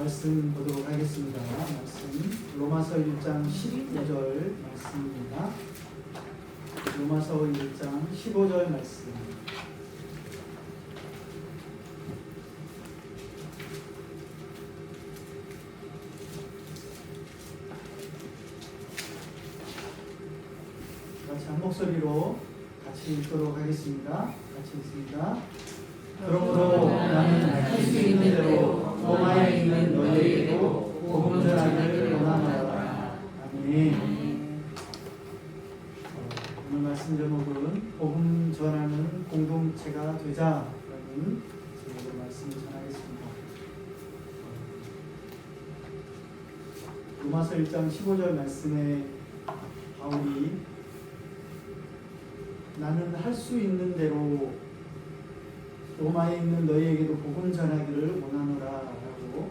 말씀 보도록 하겠습니다. 말씀 로마서 1장 15절 말씀입니다. 로마서 1장 15절 말씀. 같이 한 목소리로 같이 읽도록 하겠습니다. 같이 읽습니다. 그러므로 나는 말씀 제목은 복음 전하는 공동체가 되자라는 제목으로 말씀을 전하겠습니다. 어, 로마서 1장 15절 말씀에 바울이 나는 할 수 있는 대로 로마에 있는 너희에게도 복음 전하기를 원하노라라고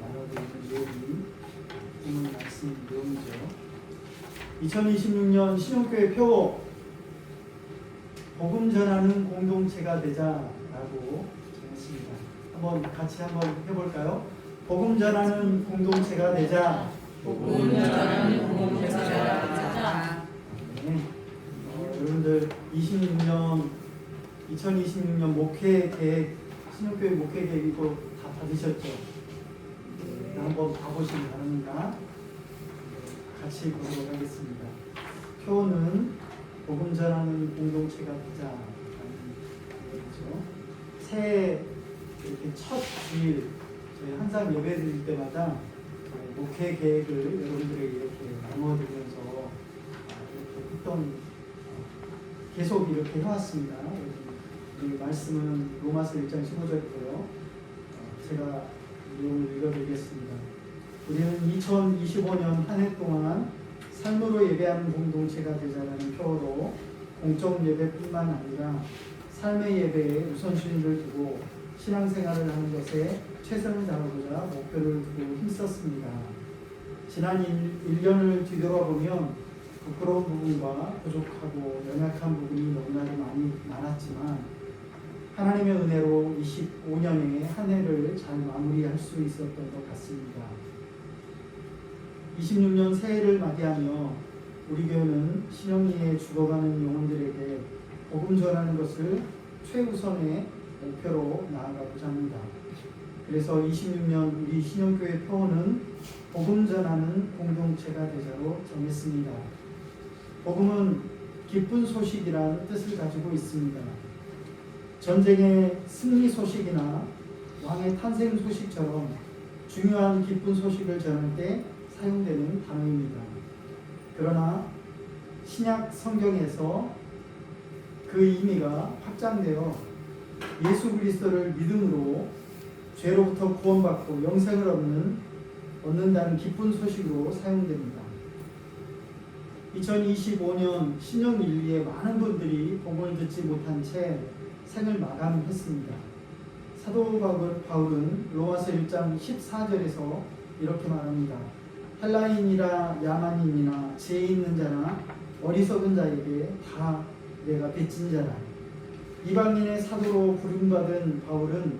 말하고 있는 내용이 오늘 말씀 내용이죠. 2026년 신용교회 표 복음 전하는 공동체가 되자라고 정했습니다. 한번 같이 한번 해볼까요? 복음 전하는 공동체가 되자. 복음 전하는 공동체가 되자. 네. 어, 여러분들 26년 2026년 목회 계획 신용교회 목회 계획 이거 다 받으셨죠? 네, 한번 봐보시기 바랍니다. 네, 같이 보도록 하겠습니다. 표는 복음 전하는 공동체가 되자라는 거죠. 새해 이렇게 첫 주일 저희 항상 예배 드릴 때마다 목회 계획을 여러분들에게 이렇게 나누어드리면서 아, 이렇게 했던 계속 이렇게 해왔습니다. 이 말씀은 로마서 1장 15절이고요. 제가 내용을 읽어드리겠습니다. 우리는 2025년 한 해 동안 삶으로 예배하는 공동체가 되자라는 표어로 공적 예배뿐만 아니라 삶의 예배에 우선순위를 두고 신앙생활을 하는 것에 최선을 다하고자 목표를 두고 힘썼습니다. 지난 1, 1년을 뒤돌아보면 부끄러운 부분과 부족하고 연약한 부분이 너무나도 많이 많았지만 하나님의 은혜로 25년의 한 해를 잘 마무리할 수 있었던 것 같습니다. 26년 새해를 맞이하며 우리 교회는 신영리에 죽어가는 영혼들에게 복음 전하는 것을 최우선의 목표로 나아가고자 합니다. 그래서 26년 우리 신영교회 표어는 복음 전하는 공동체가 되자로 정했습니다. 복음은 기쁜 소식이란 뜻을 가지고 있습니다. 전쟁의 승리 소식이나 왕의 탄생 소식처럼 중요한 기쁜 소식을 전할 때 사용되는 단어입니다. 그러나 신약 성경에서 그 의미가 확장되어 예수 그리스도를 믿음으로 죄로부터 구원받고 영생을 얻는 얻는다는 기쁜 소식으로 사용됩니다. 2025년 신형 인류의 많은 분들이 복음을 듣지 못한 채 생을 마감했습니다. 사도 바울은 로마서 1장 14절에서 이렇게 말합니다. 헬라인이라 야만인이나 죄 있는 자나 어리석은 자에게 다 내가 빚진 자라. 이방인의 사도로 부름받은 바울은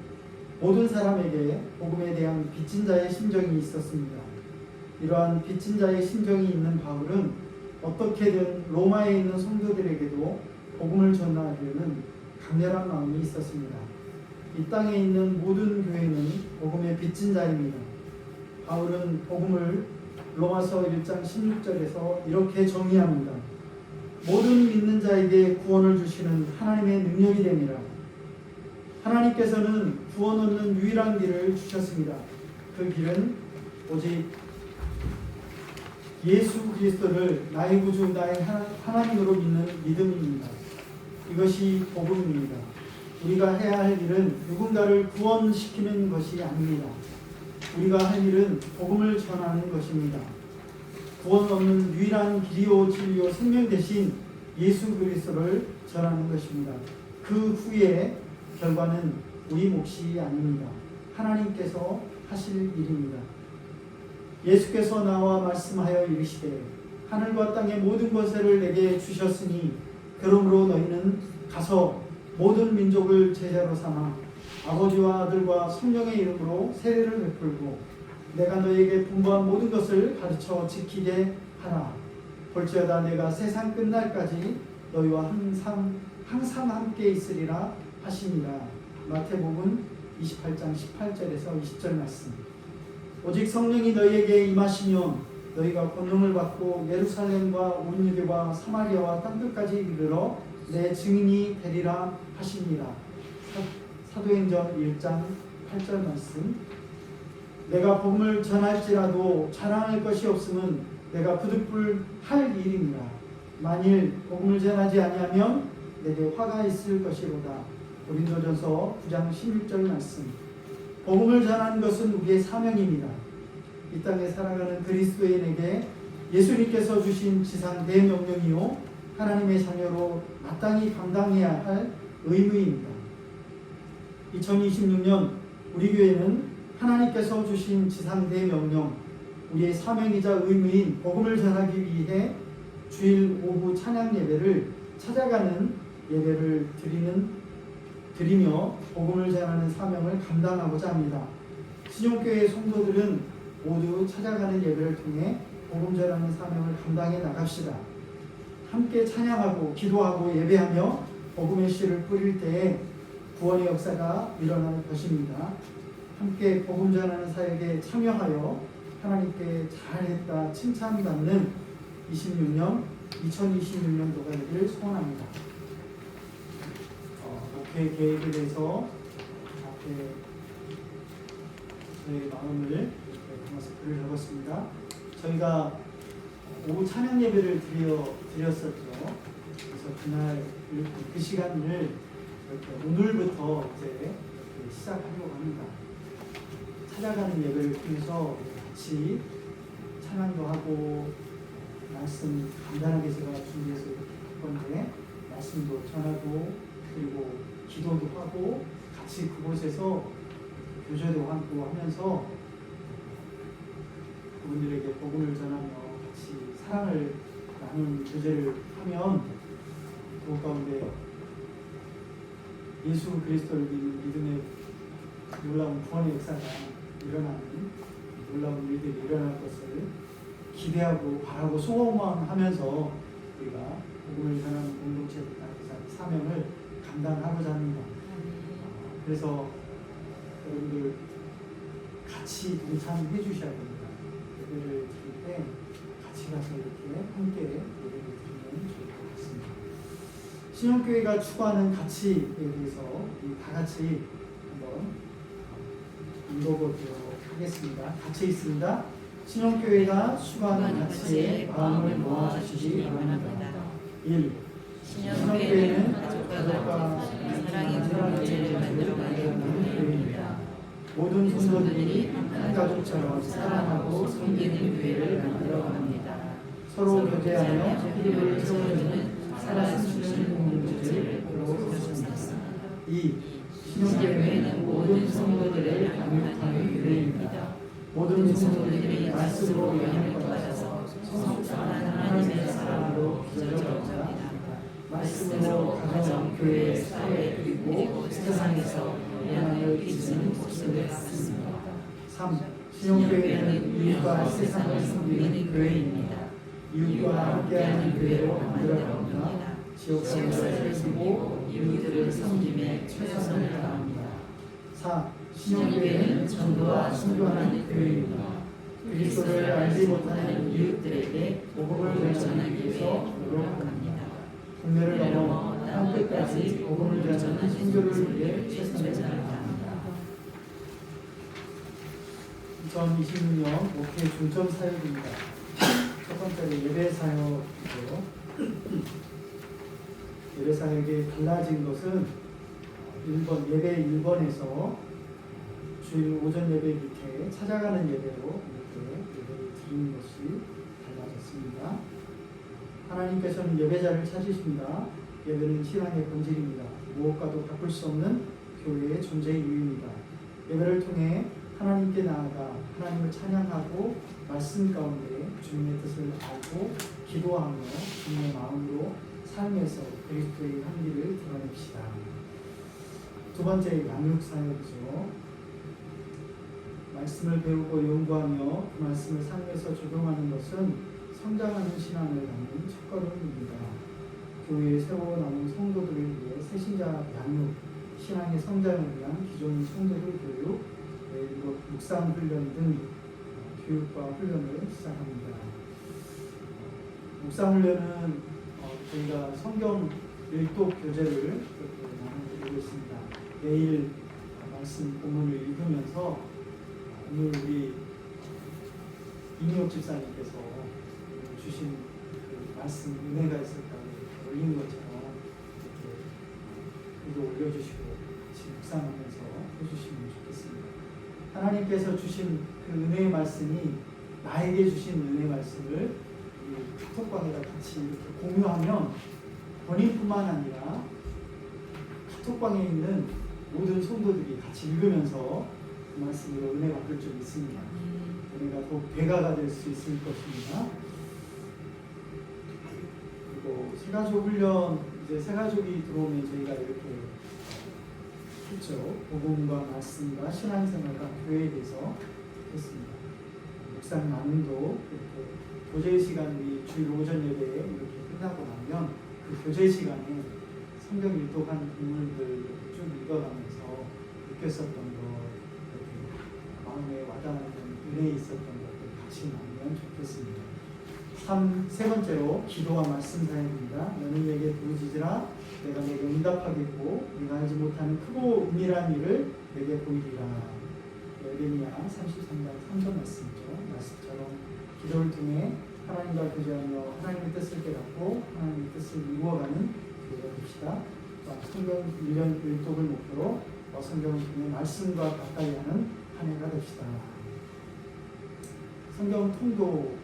모든 사람에게 복음에 대한 빚진 자의 심정이 있었습니다. 이러한 빚진 자의 심정이 있는 바울은 어떻게든 로마에 있는 성도들에게도 복음을 전하려는 강렬한 마음이 있었습니다. 이 땅에 있는 모든 교회는 복음의 빚진 자입니다. 바울은 복음을 로마서 1장 16절에서 이렇게 정의합니다. 모든 믿는 자에게 구원을 주시는 하나님의 능력이 됩니다. 하나님께서는 구원 얻는 유일한 길을 주셨습니다. 그 길은 오직 예수 그리스도를 나의 구주, 나의 하나님으로 믿는 믿음입니다. 이것이 복음입니다. 우리가 해야 할 일은 누군가를 구원시키는 것이 아닙니다. 우리가 할 일은 복음을 전하는 것입니다. 구원 없는 유일한 길이요 진리요 생명 대신 예수 그리스도를 전하는 것입니다. 그 후에 결과는 우리 몫이 아닙니다. 하나님께서 하실 일입니다. 예수께서 나와 말씀하여 이르시되 하늘과 땅의 모든 것을 내게 주셨으니 그러므로 너희는 가서 모든 민족을 제자로 삼아 아버지와 아들과 성령의 이름으로 세례를 베풀고 내가 너에게 분부한 모든 것을 가르쳐 지키게 하라. 볼지어다 내가 세상 끝날까지 너희와 항상 항상 함께 있으리라 하시니라. 마태복음 28장 18절에서 20절 말씀. 오직 성령이 너희에게 임하시면 너희가 권능을 받고 예루살렘과 온 유대와 사마리아와 땅 끝까지 이르러 내 증인이 되리라 하시니라. 사, 사도행전 1장 8절 말씀. 내가 복음을 전할지라도 자랑할 것이 없으면 내가 부득불할 일입니다. 만일 복음을 전하지 아니하면 내게 화가 있을 것이로다. 고린도전서 9장 16절 말씀. 복음을 전하는 것은 우리의 사명입니다. 이 땅에 살아가는 그리스도인에게 예수님께서 주신 지상 대명령이요 하나님의 자녀로 마땅히 감당해야 할 의무입니다. 2026년 우리 교회는 하나님께서 주신 지상 대 명령 우리의 사명이자 의무인 복음을 전하기 위해 주일 오후 찬양 예배를 찾아가는 예배를 드리는 드리며 복음을 전하는 사명을 감당하고자 합니다. 신용교회 성도들은 모두 찾아가는 예배를 통해 복음 전하는 사명을 감당해 나갑시다. 함께 찬양하고 기도하고 예배하며 복음의 씨를 뿌릴 때에 구원의 역사가 일어날 것입니다. 함께 복음 전하는 사역에 참여하여 하나님께 잘했다 칭찬받는 26년 2026년도가 되기를 소원합니다. 어, 목회 계획에 대해서 앞에 저의 마음을 담아서 글을 적었습니다. 저희가 오후 찬양 예배를 드려, 드렸었죠. 그래서 그날 그, 그 시간을 오늘부터 이제 시작하려고 합니다. 찾아가는 예배를 통해서 같이 찬양도 하고 말씀 간단하게 제가 준비해서 건데 말씀도 전하고 그리고 기도도 하고 같이 그곳에서 교제도 하고 하면서 그분들에게 복음을 전하며 같이 사랑을 나눈 교제를 하면 그 가운데 예수 그리스도를 믿는 믿음의 놀라운 구원의 역사가 일어나는 놀라운 일들이 일어날 것을 기대하고 바라고 소원하면서 우리가 복음을 전하는 공동체 사명을 감당하고자 합니다. 어, 그래서 여러분들 같이 동참해 주셔야 됩니다. 예배를 드릴 때 같이 가서 이렇게 함께 예배를 신영교회가 추구하는 가치에 대해서 다 같이 한번 읽어보도록 하겠습니다. 같이 있습니다. 신영교회가 추구하는 가치에 마음을 모아주시기 바랍니다. 1. 신영교회는 가족과 사랑의 공동체를 만들어가는 교회입니다. 모든 성도들이 한 가족처럼 사랑하고 섬기는 교회를 만들어갑니다. 서로 교제하며 피부를 채워주는 살아주는 공동체를 세웠습니다. 2. 신영교회는 모든 성도들을 양육하는 교회입니다. 모든 성도들이 말씀으로 영향을 받아서 성숙한 하나님의 사랑으로 빚어져갑니다. 말씀으로 가정, 교회, 사회 그리고 세상에서 영향을 끼치는 목소리를 갖습니다. 3. 신용교회는 이웃과 세상을 섬기는 교회입니다. 이웃과 함께하는 교회로 만들어 갑니다. 지역사회를 지역사회를 섬기고 이웃들을 섬김에 최선을 다합니다. 4. 신용교회는 신용교회는 전도와 순교하는 교회입니다. 그리스도를 알지 못하는 이웃들에게 복음을 전하기 위해서 노력합니다. 국내를 넘어 땅 끝까지 복음을 전하는 신교를 위해 최선을 다합니다. 2026년 목회 중점 사역입니다. 첫 번째로 예배 사역이고요. 예배 사역이 달라진 것은 1번 예배 1번에서 주일 오전 예배 밑에 찾아가는 예배로 이렇게 예배를 드리는 것이 달라졌습니다. 하나님께서는 예배자를 찾으십니다. 예배는 신앙의 본질입니다. 무엇과도 바꿀 수 없는 교회의 존재 이유입니다. 예배를 통해 하나님께 나아가 하나님을 찬양하고 말씀 가운데 주님의 뜻을 알고 기도하며 주님의 마음으로 삶에서 그리스도의 향기를 드러냅시다. 두 번째 양육 사역이죠. 말씀을 배우고 연구하며 그 말씀을 삶에서 적용하는 것은 성장하는 신앙을 갖는 첫걸음입니다. 교회에 세워 남은 성도들을 위해 새신자 양육, 신앙의 성장을 위한 기존 성도들 교육, 그리고 묵상 훈련 등 어, 교육과 훈련을 시작합니다. 어, 묵상 훈련은 어, 저희가 성경 일독 교재를 이렇게 나눠드리고 있습니다. 매일 어, 말씀 본문을 읽으면서 어, 오늘 우리 이미옥 집사님께서 주신 그 말씀 은혜가 있었다고 올린 것처럼 이렇게 글도 올려주시고 같이 묵상하면서 해주시면 좋겠습니다. 하나님께서 주신 그 은혜의 말씀이 나에게 주신 은혜의 말씀을 이 카톡방에다 같이 이렇게 공유하면 본인뿐만 아니라 카톡방에 있는 모든 성도들이 같이 읽으면서 그 말씀으로 은혜 받을 줄 믿습니다. 은혜가 더 배가가 될 수 있을 것입니다. 그리고 세가족 훈련 이제 세가족이 들어오면 저희가 이렇게 했죠. 복음과 말씀과 신앙생활과 교회에 대해서 했습니다. 묵상 나눔도 이렇게 교제 시간 우리 주일 오전 예배에 이렇게 끝나고 나면 그 교제 시간에 성경 일독한 본문들 쭉 읽어가면서 느꼈었던 것, 마음에 와닿는 은혜 있었던 것들 같이 나누면 좋겠습니다. 3. 세 번째로 기도와 말씀 사역입니다. 너는 내게 부르짖으라 내가 내게 응답하겠고 네가 알지 못하는 크고 은밀한 일을 내게 보이리라. 에레미야 33장 3절 말씀이죠. 말씀처럼 기도를 통해 하나님과 교제하며 하나님의 뜻을 깨닫고 하나님의 뜻을 이루어가는 교회가 됩시다. 또한 성경 1년 1독을 목표로 어, 성경을 통해 말씀과 가까이 하는 한 해가 됩시다. 성경 통도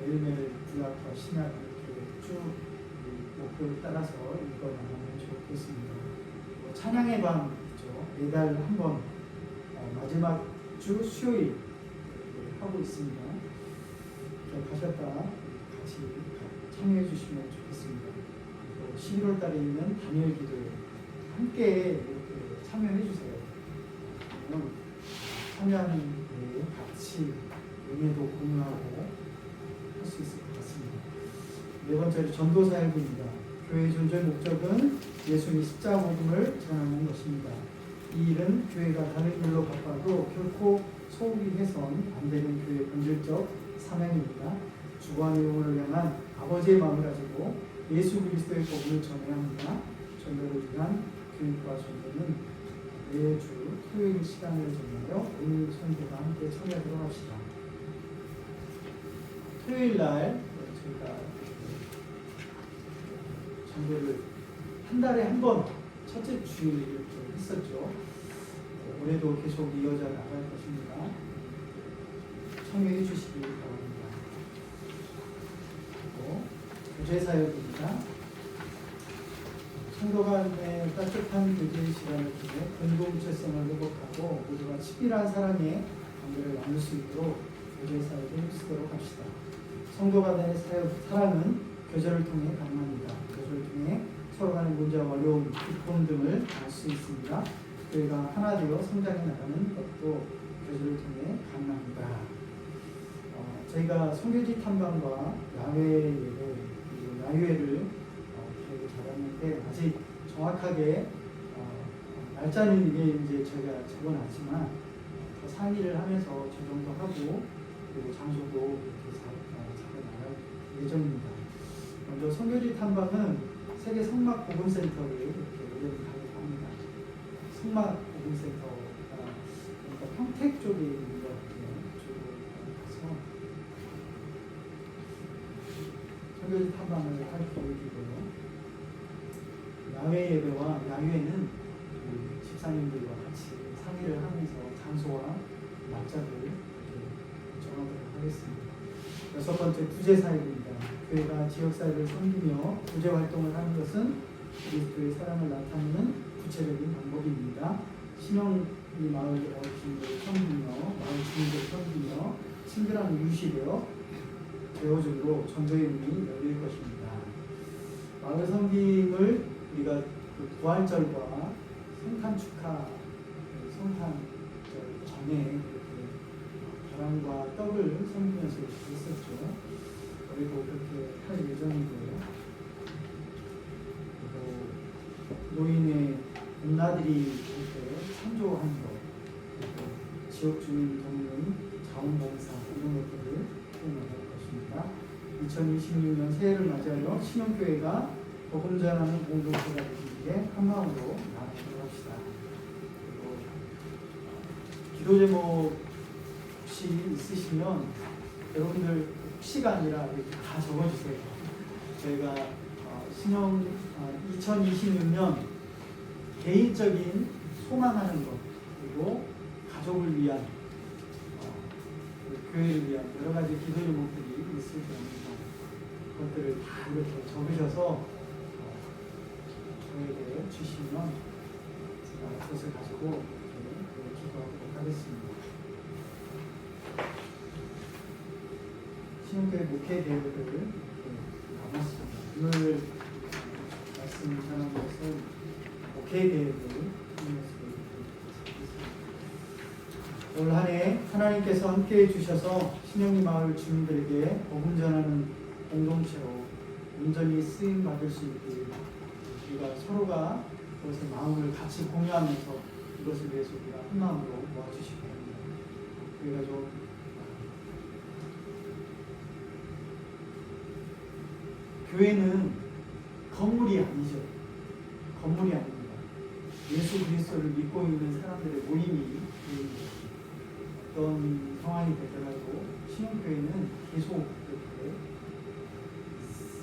매일매일 구약과 신약 이렇게 쭉이 목표를 따라서 읽어나가면 좋겠습니다. 뭐 찬양의 밤이죠. 매달 한번 어, 마지막 주 수요일 하고 있습니다. 가셨다 같이 참여해 주시면 좋겠습니다. 또 11월 달에 있는 단일 기도에 함께 참여해 주세요. 참여하는 데 같이 은혜도 공유하고 할 수 있을 것 같습니다. 네 번째로 전도 사역입니다. 교회 존재 목적은 예수님 십자가 복음을 전하는 것입니다. 이 일은 교회가 다른 일로 바빠도 결코 소홀히 해선 안 되는 교회의 본질적 사명입니다. 주관의 영혼을 향한 아버지의 마음을 가지고 예수 그리스도의 복음을 전해야 합니다. 전도를 위한 교육과 전도는 매주 토요일 시간을 정하여 오늘 선교가 함께 참여하도록 합시다. 토요일 날 저희가 전도를 한 달에 한 번 첫째 주일 이렇게 했었죠. 올해도 계속 이어져 나갈 것입니다. 참여해 주시기 바랍니다. 그리고 교제 사역입니다. 성도 간의 따뜻한 교제 시간을 통해 공동체성을 회복하고 모두가 친밀한 사랑의 관계를 나눌 수 있도록 교제 사역을 힘쓰도록 합시다. 성도 간의 사역, 사랑은 교제를 통해 가능합니다. 교제를 통해 서로 간의 문제와 어려움, 기쁨 등을 알 수 있습니다. 교회가 하나 되어 성장해 나가는 것도 교제를 통해 가능합니다. 어, 저희가 성교지 탐방과 야외 예배, 야유회를 어, 계획을 잡았는데 아직 정확하게 어, 날짜는 이게 이제 저희가 적어놨지만 더 상의를 하면서 조정도 하고 그리고 장소도 이렇게 잡, 어, 잡아 나갈 예정입니다. 먼저 성교지 탐방은 세계 성막 보건센터를 이렇게 합니다. 성막 보건센터가 그러니까 평택 쪽에 있는 것 같아요. 이쪽으로 가서 성교지 탐방을 할 계획이고요. 야외 예배와 그 집사님들과 같이 상의를 하면서 장소와 날짜를 정하도록 하겠습니다. 여섯 번째 구제 사역입니다. 교회가 지역 사회를 섬기며 구제 활동을 하는 것은 그리스도의 사랑을 나타내는 구체적인 방법입니다. 신영이 마을 어르신들 섬기며 마을 주민들 섬기며 친근한 이웃이 되어 대호적으로 전도의 문이 열릴 것입니다. 마을 섬김을 우리가 그 부활절과 성탄 축하 그 성탄절 전에 이렇게 계란과 떡을 이렇게 했었죠. 우리도 그렇게 할 예정이고요. 노인의 이렇게 참조하는 것, 그리고 지역 주민 돕는 자원봉사 이런 것들을 해나갈 것입니다. 2026년 새해를 맞이하여 신영교회가 복음 전하는 공동체가 되기 위해 한 마음으로 나아가도록 합시다. 그리고 기도 제목 혹시 있으시면 여러분들 혹시가 아니라 다 적어주세요. 저희가 어, 신영 2026년 개인적인 소망하는 것 그리고 가족을 위한 어, 그 교회를 위한 여러 가지 기도 제목들이 있을 겁니다. 그것들을 다 이렇게 적으셔서 어, 저에게 주시면 제가 그것을 가지고 기도하도록 하겠습니다. 신용교회 목회 대회를 이렇게 남았습니다. 오늘 말씀 전한 것은 하면서 올한해 하나님께서 함께해 주셔서 신영리 마을 주민들에게 복음 전하는 공동체로 온전히 쓰임 받을 수 있게 우리가 서로가 그것의 마음을 같이 공유하면서 이것을 위해서 우리가 한 마음으로 모아주시기 바랍니다. 우리가 좀 교회는 건물이 아니죠. 예수 그리스도를 믿고 있는 사람들의 모임이. 어떤 상황이 되더라도 신혼교회는 계속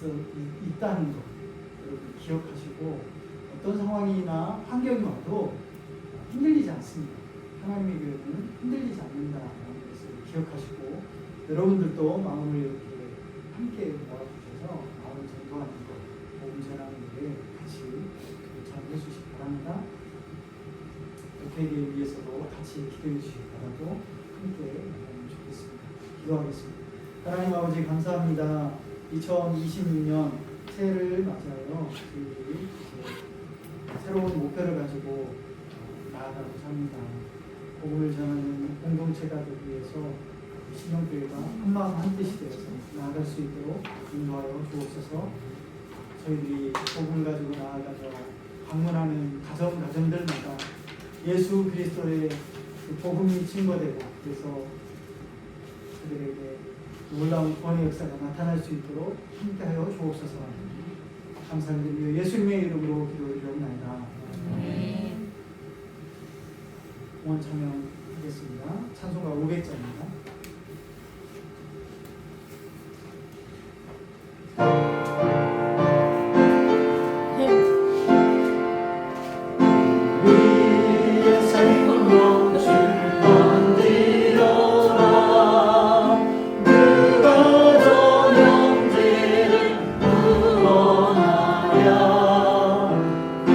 이렇게 있다는 것 여러분 기억하시고 어떤 상황이나 환경이 와도 흔들리지 않습니다. 하나님의 교회는 흔들리지 않는다라는 것을 기억하시고 여러분들도 마음을 이렇게 함께 모아주셔서 마음을 전도하는 것, 복음 전하는 일에 같이 참여해 주시기 바랍니다. 교회를 위해서도 같이 기도해 주시기 바라고 함께 나가면 좋겠습니다. 기도하겠습니다. 하나님 아버지 감사합니다. 2026년 새해를 맞이하여 저희들이 새로운 목표를 가지고 어, 나아가고자 합니다. 복음을 전하는 공동체가 되기 위해서 신영교회가 한마음 한뜻이 되어서 나아갈 수 있도록 인도하여 주옵소서 저희들이 복음을 가지고 나아가서 방문하는 가정 가정들마다 예수 그리스도의 그 복음이 증거되고 그래서 그들에게 놀라운 구원의 역사가 나타날 수 있도록 함께하여 주옵소서 감사드리며 예수님의 이름으로 기도드리옵나이다. 네. 응원 참여하겠습니다. 찬송가 500장입니다.